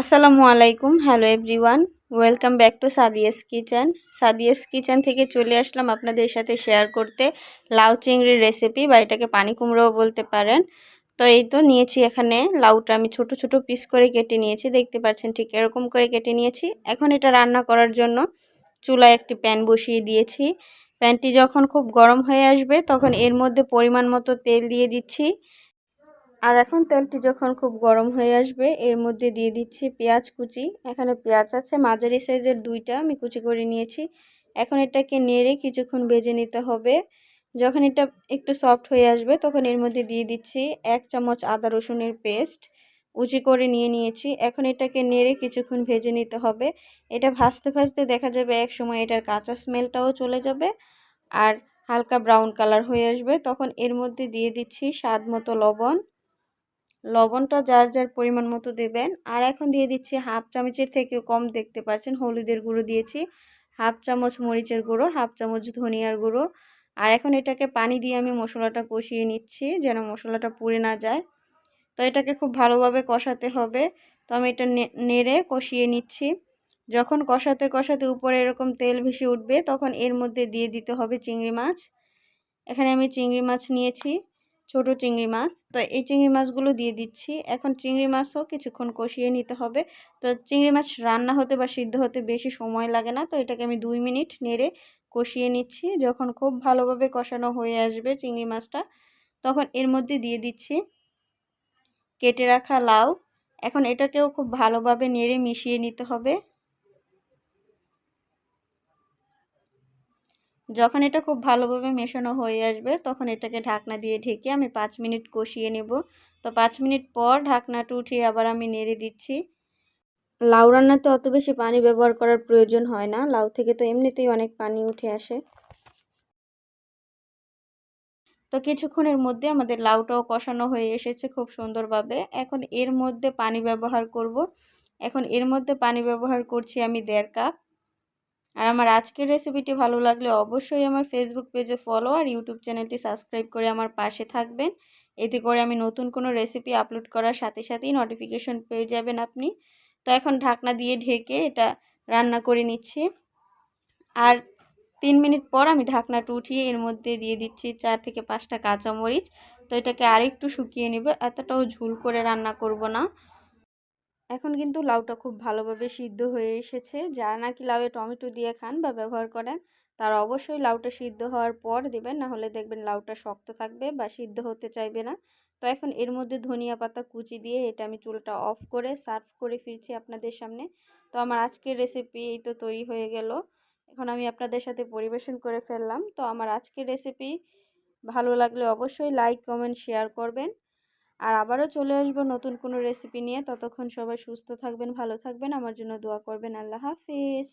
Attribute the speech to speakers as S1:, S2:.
S1: আসসালামু আলাইকুম, hello everyone. Welcome back to Sadia's kitchen. Sadia's kitchen থেকে চলে আসলাম আপনাদের সাথে শেয়ার করতে লাউ চিংড়ির রেসিপি বা এটাকে পানি কুমড়োও বলতে পারেন। তো এই তো নিয়েছি এখানে লাউটা, আমি ছোট ছোট পিস করে কেটে নিয়েছি, দেখতে পাচ্ছেন ঠিক এরকম করে কেটে নিয়েছি। এখন এটা রান্না করার জন্য চুলায় একটি প্যান বসিয়ে দিয়েছি। প্যানটি যখন খুব গরম হয়ে আসবে তখন এর মধ্যে পরিমাণ মতো তেল দিয়ে দিচ্ছি। আর এখন তেলটি যখন খুব গরম হয়ে আসবে, এর মধ্যে দিয়ে দিচ্ছি পেঁয়াজ কুচি। এখানে পেঁয়াজ আছে, মাঝারি সাইজের দুইটা আমি কুচি করে নিয়েছি। এখন এটাকে নেড়ে কিছুক্ষণ বেজে নিতে হবে। যখন এটা একটু সফট হয়ে আসবে, তখন এর মধ্যে দিয়ে দিচ্ছি এক চামচ আদা রসুনের পেস্ট উঁচি করে নিয়ে নিয়েছি। এখন এটাকে নেড়ে কিছুক্ষণ ভেজে নিতে হবে। এটা ভাজতে ভাজতে দেখা যাবে এক সময় এটার কাঁচা স্মেলটাও চলে যাবে আর হালকা ব্রাউন কালার হয়ে আসবে। তখন এর মধ্যে দিয়ে দিচ্ছি স্বাদ মতো লবণ। লবণটা যার যার পরিমাণ মতো দেবেন। আর এখন দিয়ে দিচ্ছি হাফ চামচের থেকেও কম দেখতে পাচ্ছেন। হলুদের গুঁড়ো দিয়েছি। হাফ চামচ মরিচের গুঁড়ো, হাফ চামচ ধনিয়ার গুঁড়ো। আর এখন এটাকে পানি দিয়ে আমি মশলাটা কষিয়ে নিচ্ছি যেন মশলাটা পুড়ে না যায়। তো এটাকে খুব ভালোভাবে কষাতে হবে। তো আমি এটা নেড়ে কষিয়ে নিচ্ছি। যখন কষাতে কষাতে উপরে এরকম তেল ভেসে উঠবে, তখন এর মধ্যে দিয়ে দিতে হবে চিংড়ি মাছ। এখানে আমি চিংড়ি মাছ নিয়েছি। ছোট চিংড়ি মাছ। তো এই চিংড়ি মাছগুলো দিয়ে দিচ্ছি। এখন চিংড়ি মাছও কিছুক্ষণ কষিয়ে নিতে হবে। তো চিংড়ি মাছ রান্না হতে বা সিদ্ধ হতে বেশি সময় লাগে না। তো এটাকে আমি দুই মিনিট নেড়ে কষিয়ে নিচ্ছি। যখন খুব ভালোভাবে কষানো হয়ে আসবে চিংড়ি মাছটা, তখন এর মধ্যে দিয়ে দিচ্ছি কেটে রাখা লাউ। এখন এটাকেও খুব ভালোভাবে নেড়ে মিশিয়ে নিতে হবে। যখন এটা খুব ভালোভাবে মেশানো হয়ে আসবে, তখন এটাকে ঢাকনা দিয়ে ঢেকে আমি পাঁচ মিনিট কষিয়ে নেব। তো পাঁচ মিনিট পর ঢাকনাটা উঠিয়ে আবার আমি নেড়ে দিচ্ছি। লাউ রান্নাতে অত বেশি পানি ব্যবহার করার প্রয়োজন হয় না, লাউ থেকে তো এমনিতেই অনেক পানি উঠে আসে। তো কিছুক্ষণের মধ্যে আমাদের লাউটাও কষানো হয়ে এসেছে খুব সুন্দরভাবে। এখন এর মধ্যে পানি ব্যবহার করব। এখন এর মধ্যে পানি ব্যবহার করছি আমি দেড় কাপ। আর আমার আজকের রেসিপিটি ভালো লাগলে অবশ্যই আমার ফেসবুক পেজে ফলো আর ইউটিউব চ্যানেলটি সাবস্ক্রাইব করে আমার পাশে থাকবেন। এতে করে আমি নতুন কোনো রেসিপি আপলোড করার সাথে সাথেই নোটিফিকেশন পেয়ে যাবেন আপনি। তো এখন ঢাকনা দিয়ে ঢেকে এটা রান্না করে নিচ্ছি। আর তিন মিনিট পর আমি ঢাকনাটা উঠিয়ে এর মধ্যে দিয়ে দিচ্ছি চার থেকে পাঁচটা কাঁচামরিচ। তো এটাকে আরেকটু শুকিয়ে নেবে, এতটাও ঝুল করে রান্না করব না। এখন কিন্তু লাউটা খুব ভালোভাবে সিদ্ধ হয়ে এসেছে। যারা নাকি লাউয়ে টমেটো দিয়ে খান বা ব্যবহার করেন, তারা অবশ্যই লাউটা সিদ্ধ হওয়ার পর দেবেন, না হলে দেখবেন লাউটা শক্ত থাকবে বা সিদ্ধ হতে চাইবে না। তো এখন এর মধ্যে ধনিয়া পাতা কুচি দিয়ে এটা আমি চুলটা অফ করে সার্ভ করে ফিরছি আপনাদের সামনে। তো আমার আজকের রেসিপি এই তো তৈরি হয়ে গেল। এখন আমি আপনাদের সাথে পরিবেশন করে ফেললাম। তো আমার আজকের রেসিপি ভালো লাগলে অবশ্যই লাইক, কমেন্ট, শেয়ার করবেন। আর আবারও চলে আসব নতুন কোনো রেসিপি নিয়ে। ততক্ষণ সবাই সুস্থ থাকবেন, ভালো থাকবেন। আমার জন্য দোয়া করবেন। আল্লাহ হাফিজ।